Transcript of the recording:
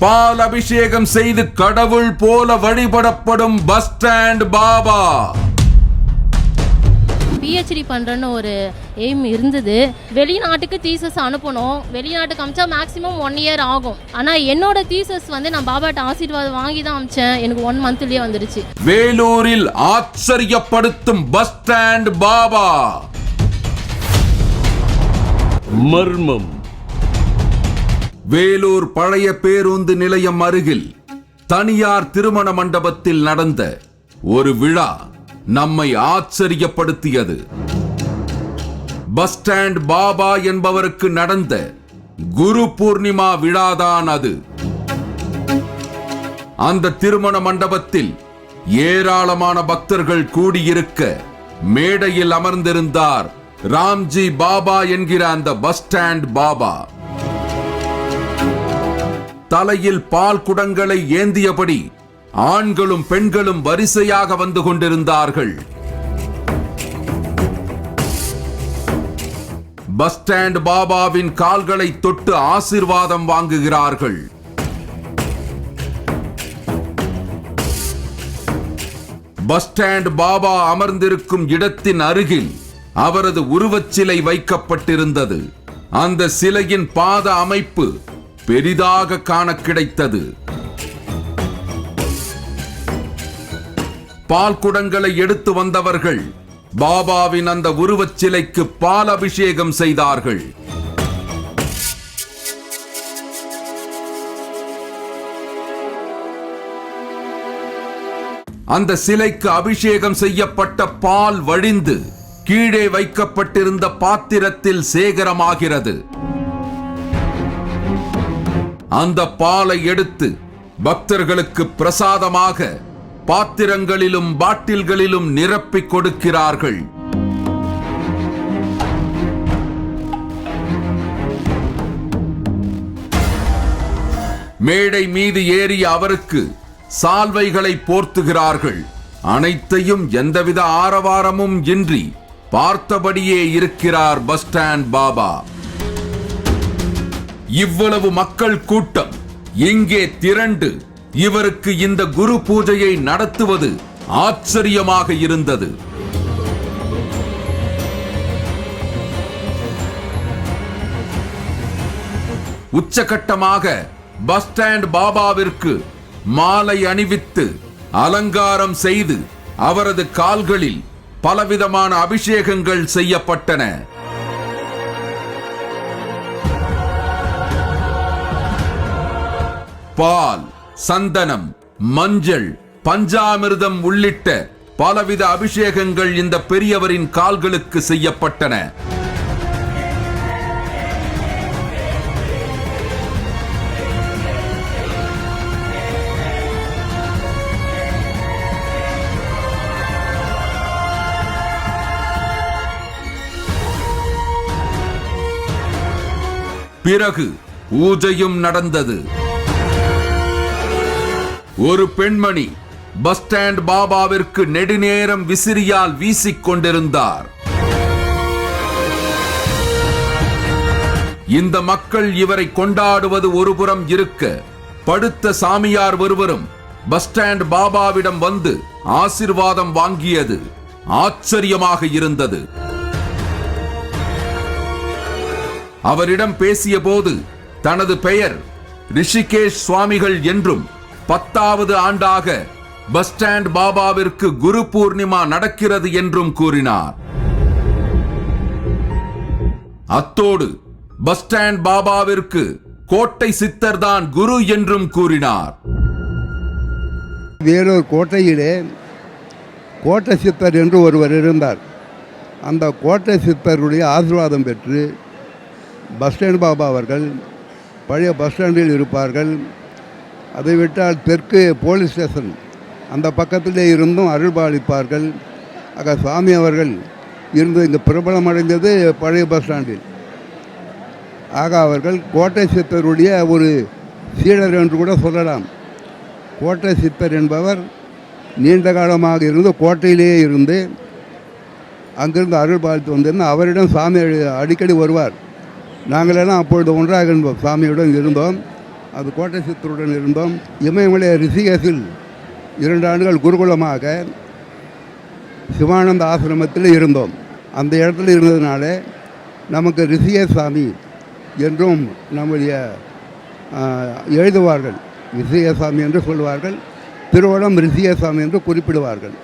பால் அபிஷேகம் செய்து கடவுள் போல வழிபடப்படும் பஸ் ஸ்டாண்ட் பாபா. பிஹெச்டி பண்ணுறேன்னு ஒரு எய்ம் இருந்தது. வெளிநாட்டுக்கு தீசஸ் அனுப்பணும். வெளிநாட்டுக்கு அமிச்சா மேக்ஸிமம் ஒன் இயர் ஆகும். ஆனால் என்னோட தீசஸ் வந்து நான் பாபாட்ட ஆசீர்வாதம் வாங்கி தான் அமிச்சேன். எனக்கு ஒன் மந்த்லேயே வந்துடுச்சு வேலூரில் ஆச்சரியப்படுத்தும் பஸ் ஸ்டாண்ட் பாபா. மர்மம். வேலூர் பழைய பேருந்து நிலையம் அருகில் தனியார் திருமண மண்டபத்தில் நடந்த ஒரு விழா நம்மை ஆச்சரியப்படுத்தியது. பஸ் ஸ்டாண்ட் பாபா என்பவருக்கு நடந்த குரு பூர்ணிமா விழாதான் அது. அந்த திருமண மண்டபத்தில் ஏராளமான பக்தர்கள் கூடியிருக்க மேடையில் அமர்ந்திருந்தார் ராம்ஜி பாபா என்கிற அந்த பஸ் ஸ்டாண்ட் பாபா. தலையில் பால் குடங்களை ஏந்தியபடி ஆண்களும் பெண்களும் வரிசையாக வந்து கொண்டிருந்தார்கள். பஸ் ஸ்டாண்ட் பாபாவின் கால்களை தொட்டு ஆசிர்வாதம் வாங்குகிறார்கள். பஸ் ஸ்டாண்ட் பாபா அமர்ந்திருக்கும் இடத்தின் அருகில் அவரது உருவச்சிலை வைக்கப்பட்டிருந்தது. அந்த சிலையின் பாத அமைப்பு பெரிதாக காண கிடைத்தது. பால் குடங்களை எடுத்து வந்தவர்கள் பாபாவின் அந்த உருவச் சிலைக்கு பால் அபிஷேகம் செய்தார்கள். அந்த சிலைக்கு அபிஷேகம் செய்யப்பட்ட பால் வழிந்து கீழே வைக்கப்பட்டிருந்த பாத்திரத்தில் சேகரமாகிறது. அந்த பாலை எடுத்து பக்தர்களுக்கு பிரசாதமாக பாத்திரங்களிலும் பாட்டில்களிலும் நிரப்பிக் கொடுக்கிறார்கள். மேடை மீது ஏறிய அவருக்கு சால்வைகளை போர்த்துகிறார்கள். அனைத்தையும் எந்தவித ஆரவாரமும் இன்றி பார்த்தபடியே இருக்கிறார் பஸ் ஸ்டாண்ட் பாபா. இவ்வளவு மக்கள் கூட்டம் இங்கே திரண்டு இவருக்கு இந்த குரு பூஜையை நடத்துவது ஆச்சரியமாக இருந்தது. உச்சகட்டமாக பஸ் ஸ்டாண்ட் பாபாவிற்கு மாலை அணிவித்து அலங்காரம் செய்து அவரது கால்களில் பலவிதமான அபிஷேகங்கள் செய்யப்பட்டன. பால் சந்தனம் மஞ்சள் பஞ்சாமிர்தம் உள்ளிட்ட பலவித அபிஷேகங்கள் இந்த பெரியவரின் கால்களுக்கு செய்யப்பட்டன. பிறகு பூஜையும் நடந்தது. ஒரு பெண்மணி பஸ் ஸ்டாண்ட் பாபாவிற்கு நெடுநேரம் விசிறியால் வீசிக் கொண்டிருந்தார். இந்த மக்கள் இவரை கொண்டாடுவது ஒருபுறம் இருக்க படுத்த சாமியார் ஒருவரும் பஸ் ஸ்டாண்ட் பாபாவிடம் வந்து ஆசிர்வாதம் வாங்கியது ஆச்சரியமாக இருந்தது. அவரிடம் பேசியபோது தனது பெயர் ரிஷிகேஷ் சுவாமிகள் என்றும் பத்தாவது ஆண்டாக பஸ் ஸ்டாண்ட் பாபாவிற்கு குரு பூர்ணிமா நடக்கிறது என்றும் கூறினார். அத்தோடு பஸ் ஸ்டாண்ட் பாபாவிற்கு கோட்டை சித்தர் தான் குரு என்றும் கூறினார். வேலூர் கோட்டையிலே கோட்டை சித்தர் என்று ஒருவர் இருந்தார். அந்த கோட்டை சித்தருடைய ஆசீர்வாதம் பெற்று பஸ் ஸ்டாண்ட் பாபா அவர்கள் பழைய பஸ் ஸ்டாண்டில் இருப்பார்கள். அதை விட்டால் தெற்கு போலீஸ் ஸ்டேஷன். அந்த பக்கத்திலே இருந்தும் அருள்பாலிப்பார்கள். ஆக சுவாமி அவர்கள் இருந்து இங்கு பிரபலமடைந்தது பழைய பஸ் ஸ்டாண்டில். ஆக அவர்கள் கோட்டை சித்தருடைய ஒரு சீடர் என்று கூட சொல்லலாம். கோட்டை சித்தர் என்பவர் நீண்ட காலமாக இருந்து கோட்டையிலேயே இருந்து அங்கிருந்து அருள் பாலித்து வந்திருந்த அவரிடம் சாமி அடி- அடிக்கடி வருவார். நாங்களெல்லாம் அப்பொழுது ஒன்றாக இருந்தோம். சாமியுடன் இருந்தோம். அது கோட்டை சித்தருடன் இருந்தோம். இமயமலை ரிஷிகேசில் இரண்டு ஆண்டுகள் குருகுலமாக சிவானந்த ஆசிரமத்தில் இருந்தோம். அந்த இடத்துல இருந்ததுனால நமக்கு ரிஷிகே சாமி என்றும் நம்முடைய எழுதுவார்கள். எழுதுவார்கள் ரிஷிகேசாமி என்று சொல்வார்கள். திருவடம் ரிஷிகேசாமி என்று குறிப்பிடுவார்கள்.